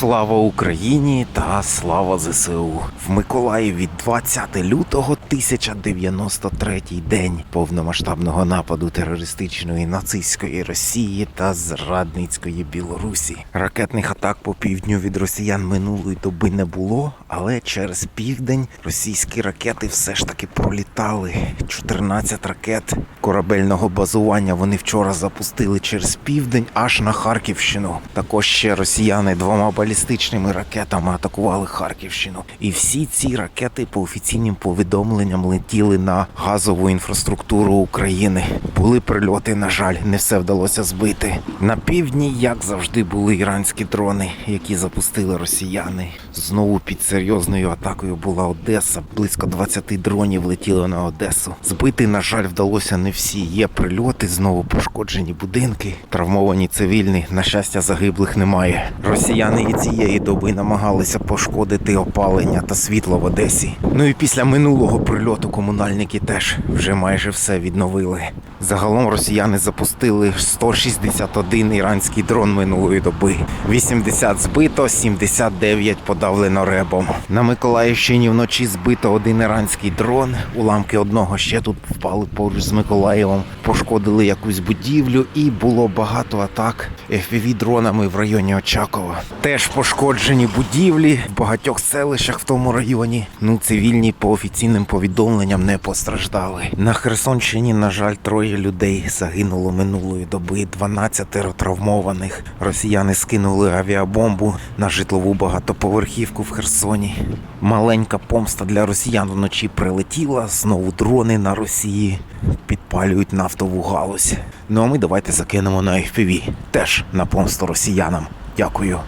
Слава Україні та слава ЗСУ в Миколаєві 20 лютого 1093 день повномасштабного нападу терористичної нацистської Росії та зрадницької Білорусі. Ракетних атак по півдню від росіян минулої доби не було, але через південь російські ракети все ж таки пролітали. 14 ракет корабельного базування вони вчора запустили через південь аж на Харківщину. Також ще росіяни двома балістичними ракетами атакували Харківщину. І всі ці ракети по офіційним повідомленням летіли на газову інфраструктуру України. Були прильоти, на жаль, не все вдалося збити. На півдні, як завжди, були іранські дрони, які запустили росіяни. Знову під серйозною атакою була Одеса. Близько 20 дронів летіли на Одесу. Збити, на жаль, вдалося не всі. Є прильоти, знову пошкоджені будинки, травмовані цивільні. На щастя, загиблих немає. Росіяни і цієї доби намагалися пошкодити опалення та світло в Одесі. Ну і після минулого прильоту комунальники теж вже майже все відновили. Загалом росіяни запустили 161 іранський дрон минулої доби. 80 збито, 79 подавлено ребом. На Миколаївщині вночі збито один іранський дрон. Уламки одного ще тут впали поруч з Миколаєвом, пошкодили якусь будівлю, і було багато атак fpv дронами в районі Очакова. Теж пошкоджені будівлі в багатьох селищах в тому районі. Ну, цивільні по офіційним повідомленням не постраждали. На Херсонщині, на жаль, троє людей загинуло минулої доби, 12 травмованих. Росіяни скинули авіабомбу на житлову багатоповерхівку в Херсоні. Маленька помста для росіян вночі прилетіла. Знову дрони на Росії підпалюють нафтову галузь. Ну а ми давайте закинемо на FPV. Теж на помсту росіянам. Дякую.